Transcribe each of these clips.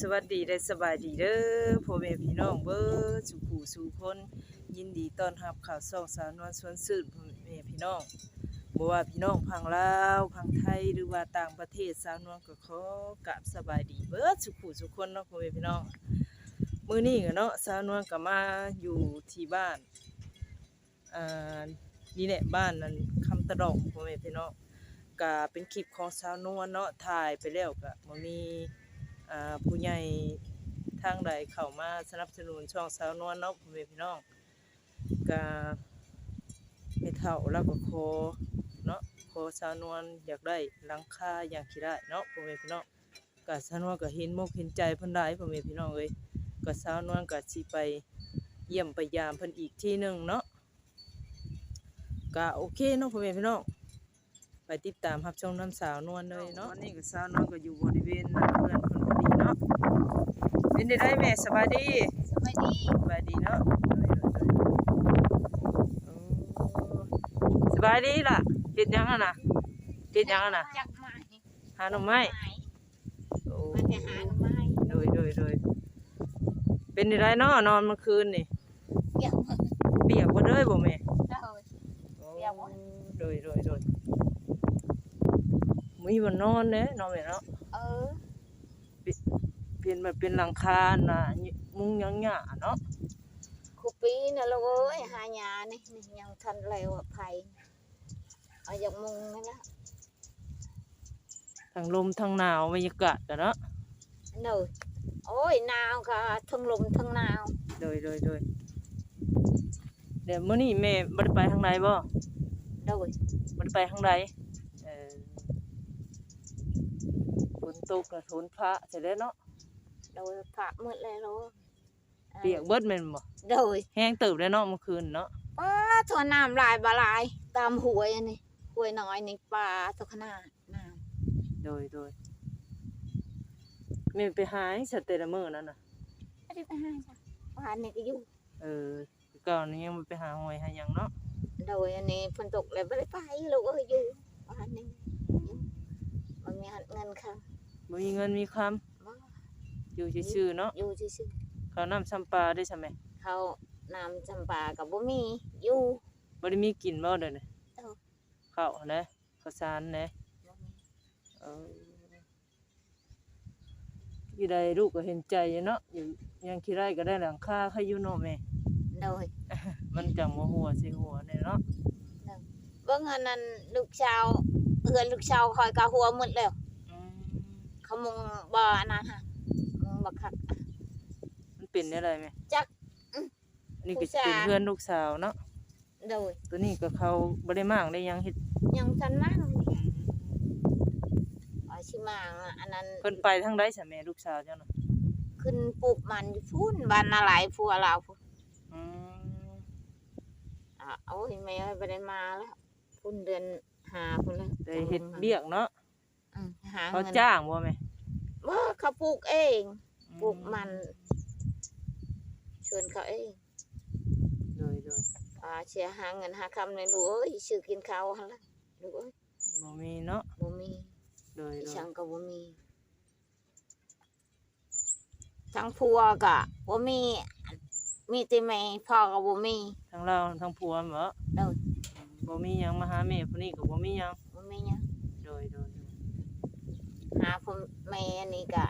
สวัสดีและสบายดีเด้อพ่อแม่พี่น้องเบิดสุขูสู่คนยินดีต้อนรับข่าวส่องสาวนวลสวนสืบพ่อแม่พี่น้องบ่ว่าพี่น้องพังลาวพังไทยหรือว่าต่างประเทศสาวนวลก็ขอกราบสบายดีเบิดสุขูสู่คนเนาะพ่อแม่พี่น้องมื้อนี้ก็เนาะสาวนวลก็มาอยู่ที่บ้านอ่านี่แหละบ้านนั้นคำตะดองพ่อแม่พี่น้องก็เป็นคลิปของสาวนวลเนาะถ่ายไปแล้วก็บ่มี ผู้ใหญ่ทางใดเข้ามาสนับสนุนช่องสาวนวลเนาะพ่อแม่พี่น้องก็ไม่เท่าแล้วก็ขอเนาะขอสาวนวลอยากได้หลังคาอย่างที่ได้เนาะพ่อแม่พี่น้องก็สาวนวลก็เห็นมกเห็นใจเพิ่นได้พ่อแม่พี่น้องเอ้ยก็สาวนวลก็สิไปเยี่ยมไปยามเพิ่นอีกที่หนึ่งเนาะก็โอเคเนาะพ่อแม่พี่น้องไปติดตามรับชมน้ำสาวนวลเลยเนาะวันนี้ก็สาวนวลก็อยู่บริเวณน้าเพื่อน เนาะเป็นได้แม่สบายดีสวัสดีสบายดีเนาะโอ้สบายดีล่ะเฮ็ดหยังอะนะเฮ็ดหยังอะนะจักไม้หาหน่อไม้โอ้มันจะหาหน่อไม้โดยโดยโดยเป็นได้เนาะนอนเมื่อคืนนี่เกี่ยวมือเปียกบ่เด้อบ่แม่เจ้าโอ้เปียกบ่โดยโดยโดยมีบ่นอนเด้เนาะแม่เนาะเออ เป็นแบบเป็นหลังคาน่ะมุงหยังหยาเนาะคูปีน่ะลูกเอ้ยหายานี่นี่ยังทันแล้วอะไผเอาจากมุงนั่นละทั้งลมทั้งหนาวบรรยากาศกันเนาะเนยโอ้ยหนาวก็ทั้งลมทั้งหนาวโดยโดยโดยเดี๋ยวมื้อนี้แม่บ่ได้ไปทางใดบ่โดยบ่ได้ไปทางใดเออฝนตกน่ะฝนพระใช่แล้วเนาะ โดยพระมืดแล้วลูกเปียกเบิดแม่นบ่โดยแห้งเติบแล้วเนาะเมื่อคืนเนาะป้าถั่วน้ำลายบาลาย ตามหวยอันนี้หวยน้อยนี่ปลาทุกขนาดน้โดยโดยแม่ไปหาให้สเตละมื้อนั่นน่ะำไม่ได้ไปหาจ้ะวานนี่ก็อยู่เออก่อนนี้ยังบ่ไปหาหอยหาหยังเนาะโดยอันนี้ฝนตกเลยไม่ได้ไปลูกเอ้ยอยู่บ้านนี้มันมีเงินค่ะบ่มีเงินมีคำบ่ อยู่ซื่อๆเนาะอยู่ซื่อข้าวน้ำซ้ำปลาได้ใช่ไหมๆเขานำจำปากับบ่มีอยู่ บ่ได้มีกินบ่เด้อนี่เอ้าข้าวนะข้าวสารนะบ่มีเอออยู่ใดลูกก็เห็นใจอยู่เนาะอยู่ยังคิดได้ก็ได้หลังคาใครอยู่เนาะแม่ โดยมันจังบ่หัวสิหัวเนี่ยเนาะเบิ่งอันนั้นลูกชาวเอือนลูกชาวคอยกะหัวหมดแล้วอืมเขามุงบ่อันนั้นฮะมุงบักคักมัน เป็นได้ไรแม่จักอื้ออันนี่ก็ลูกสาวเป็นเพื่อนลูกสาวเนาะโดยตัวนี้ก็เขาบ่ได้มากได้หยังเฮ็ดยังทันมากอืมว่าสิมางอะอันนั้นเพิ่นไปทางใดซะแม่ลูกสาวเจ้าน่ะขึ้นปลูกมันอยู่พุ่นบ้านนาหลายพัวเราพุ่นอืมอะโอ้ยแม่บ่ได้มาแล้วพุ่นเดือนหาพุ่นแล้วได้เฮ็ดเบียกเนาะอืมหาเขาเงินจ้างบ่แม่ว่าเขาปลูกเองอืปลูกมัน ชวนเขาเองโดยโดยอ่าเสียหาเงินหาคำในลูกเอ้ยซื้อกินข้าวหั่นล่ะลูกเอ้ยบ่มีเนาะบ่มีโดยอีโดยช่างก็บ่มี ทั้งผัวก็บ่มี มีแต่แม่พ่อก็บ่มีทั้งเราทั้งผัวเหรอโดยบ่มีหยังมาหาแม่ผู้นี้ก็บ่มีหยังบ่มีหยัง โดยโดยโดยหาพ่อแม่อันนี้ก็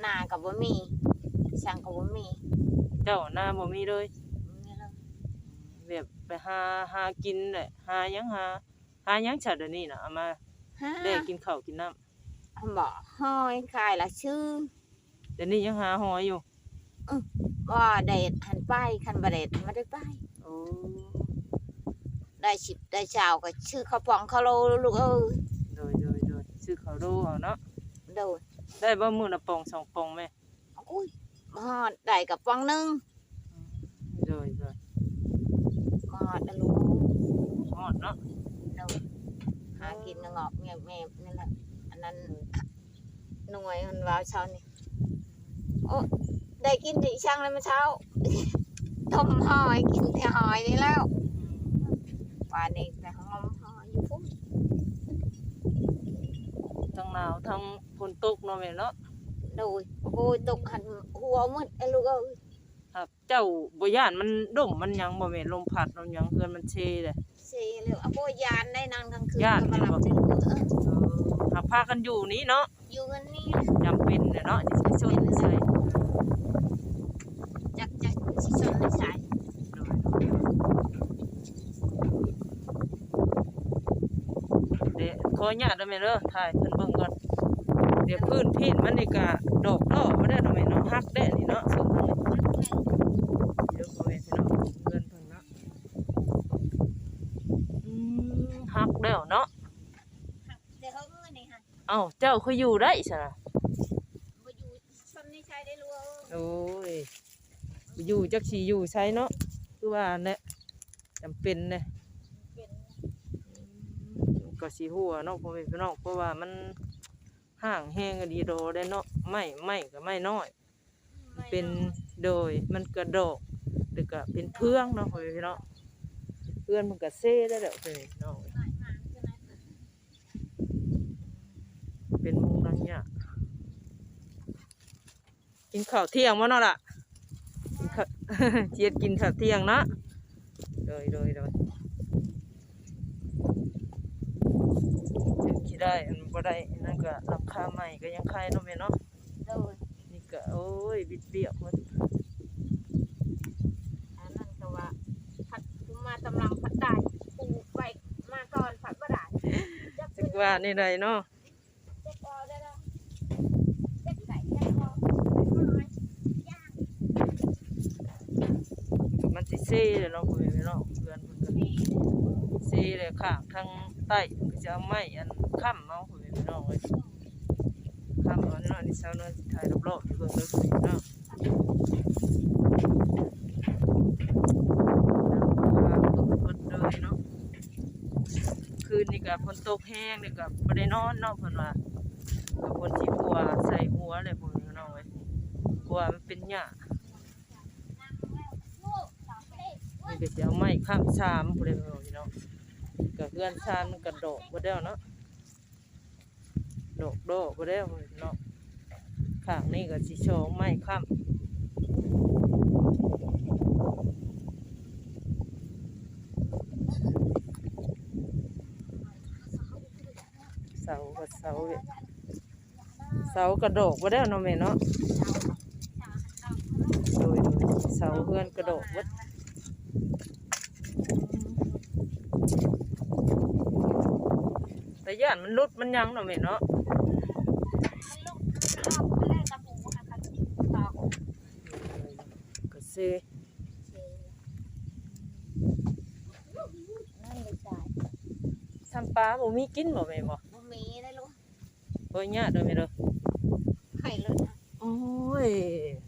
หน้าก็บ่มีช่างก็บ่มี เจ้าหน้าบ่มีเลยบ่มีแล้วแบบไปหาหากินแหละหาหยังหาหาหยังฉัดเดี๋ยวนี้น่ะเอามาฮะได้กินข้าวกินน้ำบ่ห้อยขายละชื่อเดี๋ยวนี้ยังหาหอยอยู่ว่าเดทหันไปคันบเดทไม่ได้ไปโอ้ได้ชิบได้เช้าก็ชื่อข้าวปองข้าวโลลูกเอ้ยโดยโดยโดยซื้อข้าวโดเอาเนาะโดยได้บ่มื้อละปองสองปองแม่อุ้ยมา ฮอดได้กับปองหนึงโดยโดยมาฮอดแล้วลูกฮอดเนาะโดยหากินงอกเงียบแมบนี่แหละอันนั้นหน่วยมันว่าเช้านี่โอ้ได้กินที่ช่างเลยเมื่อเช้าต้มหอยกินแต่หอยนี่แล้วว่านี่แต่หอมหอยอยู่พุ่นทั้งหนาวทั้งฝนตกเนาะแม่เนาะ โโดยโอ้ยตกหันหัวมืดไอ้ลูกเอ้ยครับ เจ้าบ่ย่านมันดมมันหยังบ่แม่นลมพัดลมหยังเพื่อนมันเชเลย เสียเลยเอาโบยานได้นานกลางคืนย้านก็มาหลับใช่สิปะลูกเอ้ยเออหากพากันอยู่นี้เนาะอยู่กันนี่จำเป็นเนี่ยเนาะที่สิชนใส่จักจักสิชนในสายเดี๋ยวขออนุญาตได้ไหมเด้อถ่ายเพิ่นเบิ่งก่อน เดี๋ยวพื้นพินมันนี่ก็ดอกดอกบ่ได้ทำไมเนาะฮักได้นี่เนาะส่งทางนี้เดี๋ยวพ่อแม่พี่น้องเพิ่นเพิ่นเนาะอืมฮักแล้วเนาะเดี๋ยวเขาเงินนี่ฮะเอ้าเจ้าคืออยู่ได้ซะนะบ่อยู่ชนในสายได้ลูกเอ้ยโอ้ยอยู่จักสิอยู่ใช้เนาะคือว่าเนี่ยจำเป็นเนี่ยเป็นก็สิหัวเนาะพ่อแม่พี่น้องเพราะว่ามัน ห่างแห้งก็ดีโดได้เนาะไม่ไม่ก็ไม่น้อย เป็นโดยมันกระโดกหรือก็เป็นเพื่องเนาะพ่อแม่พี่น้องเพื่อนมันก็เซ่ได้แล้วพ่อแม่พี่น้องเป็นมุงดังเนี่ยกินข้าวเที่ยงวะเนาะล่ะกินข้าวเจียดกินข้าวเที่ยงเนาะโดยโดยโดย จึงคิดได้อันบ่ได้นั่นก็ราคาใหม่ก็ยังขายเนาะแม่เนาะโดยนี่ก็โอ้ยบิดเบี้ยวหมดอันนั้นก็ว่าผัดมาตำลังผัดได้ปลูกไปมาก่อนผัดบ่ได้จักจักว่านี่ใดเนาะจักเอาได้ล้วจักใส่จักเอาเป็นน้อยย่างมันสิเซ่เลยเนาะพ่อแม่พี่น้องเพื่อนเพิ่นก็นี่เซ่เลยข้างทาง ใต้เพิ่นก็จะเอาไม้อันค้ำเอาพ่อแม่พี่น้องเอ้ยค้ำเอาเนาะนี่สาวน้อยสิถ่ายรอบๆอยู่เบิ่งเด้อพ่อแม่พี่น้องเนาะคืนนี้ก็ฝนตกแห้งนี่ก็บ่ได้นอนนาะเพิ่นว่าก็คนที่หัวใส่หัวเลยพ่อแม่พี่น้องเอ้ยเพราะว่ามันเป็นหญ้าดนี่ก็สิเอาไม้ข้ามชามพุ่นเลยพี่น้ องก็เพื่อนชามมันก็ดอกบ่ได้เนาะโดอกดอกบ่ได้วพี่น้องข้างนี้ก็สิโชว์ไม้ข้ามเสาก็เสาเสากระโดกบ่ได้เนาะแม่เนาะโดยโดยเสาเพื่อนกระโดกเบิด แต่ย่านมันรุดมันยังเนาะแม่เนาะมันลูกมันออกมันแรกตะปูค่ะค่ะตอกก็เซนั่นเลยจ่ายทำปลาบ่มีกินบ่แม่บ่บ่มีได้ลูกบ่ยากเด้อแม่เด้อไข่เลยนะโอ้ย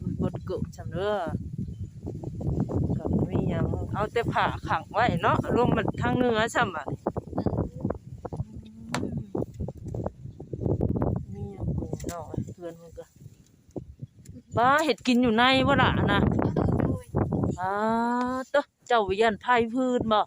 มันบดกึกจำเด้อก็บ่มีหยังเอาแต่ผ้าขังไว้เนาะรวมมันทางเหนือซ้ำบัดมีหยังบ่เนาะเพื่อนมันก็ บ้าเฮ็ดกินอยู่ในบ่ล่ะนะอ่าเตอะเจ้าวิญญาณไพ่พืชบ่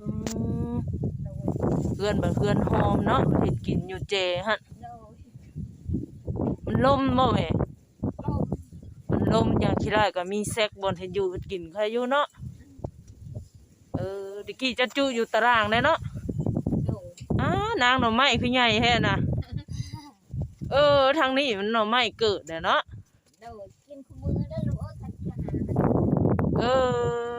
อืมเพื่อนบ่เพื่อนหอมเนาะเฮ็ดกินอยู่เจฮะมันลมบ่แหม่มันลมอย่างที่ได้ก็มีแซกบอนเฮ็ดอยู่เฮ็ดกินใครอยู่เนาะเออตะกี้จะจุอยู่ตารางได้เนาะอ้านางหน่อไม้คือใหญ่แท้น่ะ เออ ทางนี้มันหน่อไม้เกิดเด้อเนาะกินคู่มือได้ลูกเอ้ยขันขันเออ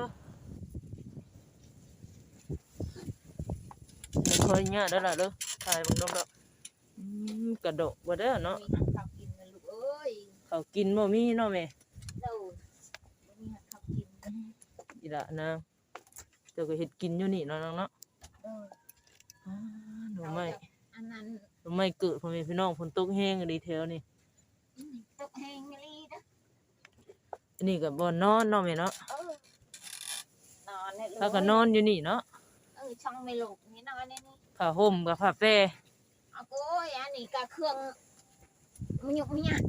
ไม่เคยเงี้ยได้ละเด้อถ่ายเบังดอกดอกอืมกระโดดบ่ได้อเนาะมีข้าวกินนะลูกเอ้ยเขาวกินบ่มีเนาะแม่เด้อมีข้าวกินอีละนะเจ้าก็เฮ็ดกินอยู่นี่เนาะน้องเนาะเอออ้าหนูไม่อันนั้น หนูไม่เกิดพ่อแม่พี่น้องฝนตกแห้งดีแถวนี่ตกแห้งลีนะอันนี้ก็บ่นอนเนาะแม่เนาะเออนอนเนี่ยลูกถ้าก็นอนอยู่นี่เนาะเออช่องไม่ลูกนี่นอนเนี่ยนี่ผ้าห่มกับผ้าแพรเอาโอ้ยอันนี้ก็เครื่องมันยุกมันยาก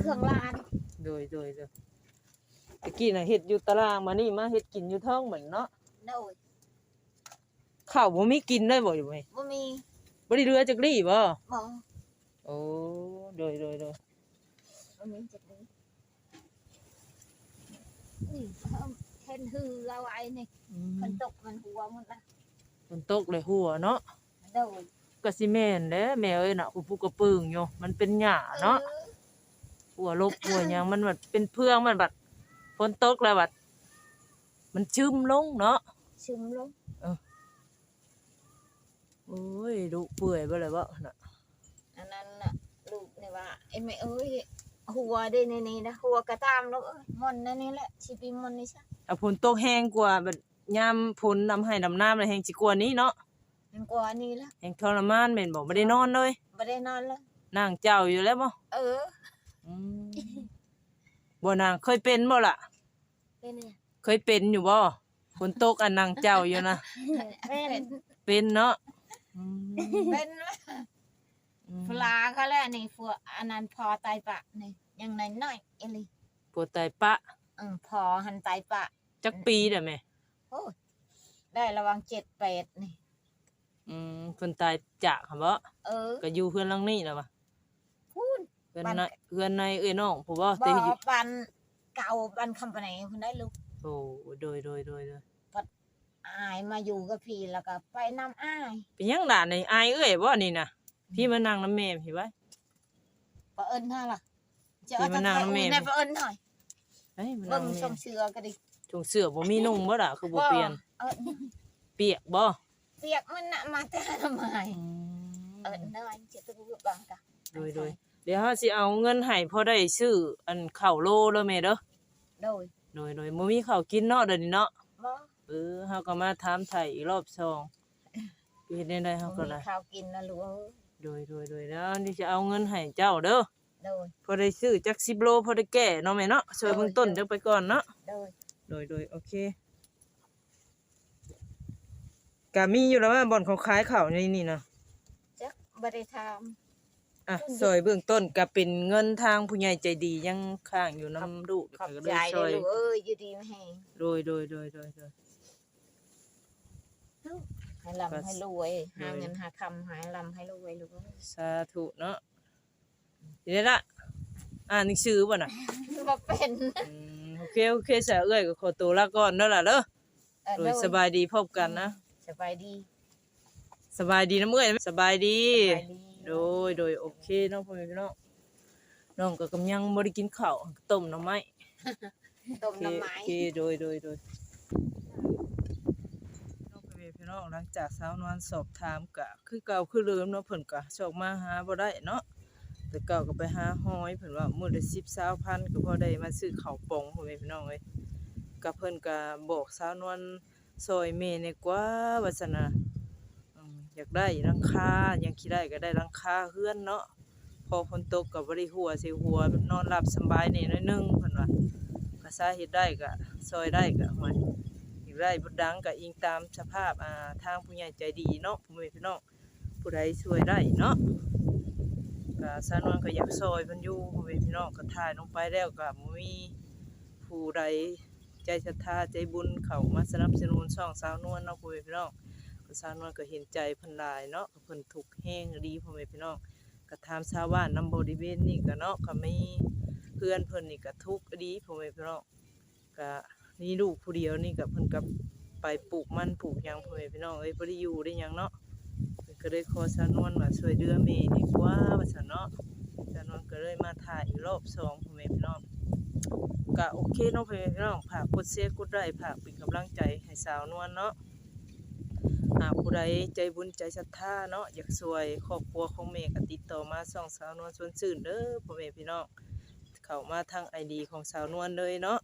เครื่องลานโดยโดยโดยตะกี้น่ะเฮ็ดอยู่ตารางมานี่มาเฮ็ดกินอยู่ท้องเหมือนเนาะโดยข้าวบ่มีกินได้บ่อยู่ไหมบ่มี บ่ได้เรือจักรีบ่บ่โอ้โดยโดยโดยเอามีจักนี้นี่เอาเห็นหือเอาไว้นี่อืมมันตกมันหัวหมันละฝนตกเลยหัวเนาะโดยก็สิแม่นแหละแม่เอ้ยน่ะผู้ผู้กระปึงอยู่มันเป็นหญ้าเนาะออหัวลบหัวหยังมันแบบเป็นเพื่องมันแบบฝนตกแล้วแบบมันชื้มลงเนาะซึมลงโอ้ย ดุเปื่อยบ่เลยบ่น่ะอันนั้นน่ะลูกนี่ว่าไอ้แม่เอ้ยหัวได้ในนี้นะหัวกระตามแล้วเอ้ยมอนนั่นนี่แหละสิปีมอนนี่ซะถ้าฝนตกแห้งกว่าแบบยามฝนนำให้นำน้ำเลยแห้งสิกว่านี้เนาะมันกว่านี้ละแห้งทรมานแม่นบ่บ่ได้นอนเลยบ่ได้นอนเลยนั่งเจ้าอยู่แล้วบ่เอออืมบ่นางเคยเป็นบ่ล่ะเป็นเนี่ยเคยเป็นอยู่บ่ฝนตกอันนางเจ้าอยู่นะเป็นเป็นเนาะ อืมเป็นละอืมฟลาก็แล้วนี่ฟัวอันนั้นพอไตปะนี่ยังน้อยๆเอลิปวดไตปะเออพอหันไตปะ จักปีเด้อแม่โอ้ยได้ระวังเจ็ดแปดนี่ อืมเพิ่นตายจากหั่นบ่เออก็อยู่เพื่อนหลังนี้แล้วบ่พูด เพื่อนบ้าน ในเพื่อนในเอ้ยน้องผมว่าบแต่ออยู่บันเก่าบันคำปะไหนคุณได้ลูกโอ้โดยโดยโดยโดย อายมาอยู่กับพี่แล้วก็ไปนำอายเป็นหยังด่านในอายเอ้ยบ่นี่น่ะพี่มานั่งน้ำแม่พี่ไว้ ปะเอิญท่าล่ะจะพี่เอามาตะนั่งไคร้น้ำเมอุ่นนในปะเอิญหน่อยเฮ้ยมาเบิ่นั่งงน้ำชแม่มเชือก็ดิถุงเสื้อบ่มีนุ่งบ่ล่ะคือบ่เปลี่ยน เอิญเปียกบ่เปียกมันน่ะมาแต่ทำไมอืมเอิญหน่อยจะตะกุบังกะโดยโดยเดี๋ยวเฮาสิเอาเงินให้พอได้ซื้ออันข้าวโลเด้อแม่เด้อโดยโดยโดยบ่มีข้าวกินเนาะเดี๋ยวนี้เนาะบ่เออเฮาก็มาถามไถ่อีกรอบสองพี่เฮ็ดได้ได้เฮาก็มีได้ข้าวกินนะลูกเอ้ยโดยโดยโดยแล้วนี่จะเอาเงินให้เจ้าเด้อโดยพอได้ซื้อจัก10โลพอได้แก้เนาะแม่เนาะช่วยเบื้องต้นจักไปก่อนเนาะโดยโดยโดยโอเคก็มีอยู่แล้วว่าบ่อนเขาขายข้าวในนี่นะจักบ่ได้ทอะซอยเบื้องต้นก็เป็นเงินทางผู้ใหญ่ใจดียังค้างอยู่นํลูกำขอบก็ใจเลยซเลอยยลูกเอ้ยอยู่ดีไม่แห้งโดยโดยโดยโดยโดย ให้ลำให้รวยโดยหาเงินหาคำหาลำให้รวยลูกเอ้ยสาธุเนาะเดี๋ยวละอ่านหนังสือบ่น่ะบ่เป็นอืมโอเคโอเคสะเอ้ยก็ขอตัวลาก่อนเด้อล่ะเด้อเออโดยสบายดีพบกันนะ สบายดีสบายดีนะเมื่อยสบายดี สบายดี โดยโดยโอเคเน้องพ่อแม่พี่น้องน้องก็กำลังบ่ได้กินข้าวต้มหน่อไม้ต้มโอเคน้ำไม้ โอเคโดยโดยโดยน้อง พี่น้องหลังจากสาวนวลสอบถามก็คือเก่าคือเดิมเนาะเพิ่นก็ชอบมาหาบ่ได้เนาะแต่เก่าก็ไปหาหอยเพิ่นว่ามื้อละ10 20พันก็พอได้มาซื้อข้าวปองพ่อแม่พี่น้องเอ้ยก็เพิ่นก็บอกสาวนวลซอยแม่นี่กว่าว่าซั่นน่ะอยากได้หลังคายังคิดได้ก็ได้หลังคาเฮือนเนาะพอฝนตกก็บ่ได้หัวสิหัวนอนหลับสบายนี่น้อยนึงเพิ่นว่าก็สาเฮ็ดได้ก็ซอยได้ก็หวยอยากได้บดังก็อิงตามสภาพอ่าทางผู้ใหญ่ใจดีเนาะผู้แม่พี่น้องผู้ใดช่วยได้เนาะก็สานวนก็อยากซอยเพิ่นอยู่ผู้แม่พี่น้องก็ถ่ายลงไปแล้วก็บ่มีผู้ใดใจศรัทธาใจบุญเขามาสนับสนุนช่องสาวนวลเนาะผู้แม่พี่น้องก็สาวนวลก็เห็นใจเพิ่นหลายเนาะก็เพิ่นทุกข์แห้งดีพ่อแม่พี่น้องก็ถามชาวบ้านนำบริเวณนี่ก็เนาะก็มีเพื่อนเพิ่นนี่ก็ทุกข์ดีพ่อแม่พี่น้องก็ นี่ลูกผู้เดียวนี่ก็เพิ่นก็ไปปลูกมันปลูกยังพ่อแม่พี่น้องเอ้ยบ่ได้อยู่ได้หยังเนาะเพิ่นก็เลยขอสาวนวลว่าช่วยเหลือแม่ดีกว่าว่าซั่นเนาะสาวนวลก็เลยมาถ่ายอีกรอบสองพ่อแม่พี่น้องก็โอเคเนาะพ่อแม่พี่น้องฝากกดแชร์กดไลค์ฝากเป็นกำลังใจให้สาวนวลเนาะหากผู้ใดใจบุญใจศรัทธาเนาะอยากช่วยครอบครัวของแม่ก็ติดต่อมาส่องสาวนวลชวนชื่นเด้อพ่อแม่พี่น้องเข้ามาทางไอดีของสาวนวลเลยเนาะ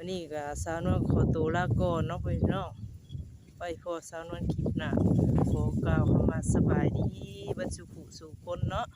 วันนี้ก็สาวนวลขอตัวลาก่อนเนาะพี่น้องไปพอสาวนวลคลิปหน้าขอกล่าวคำมาสบายดีบรรจุขุสุคนเนาะ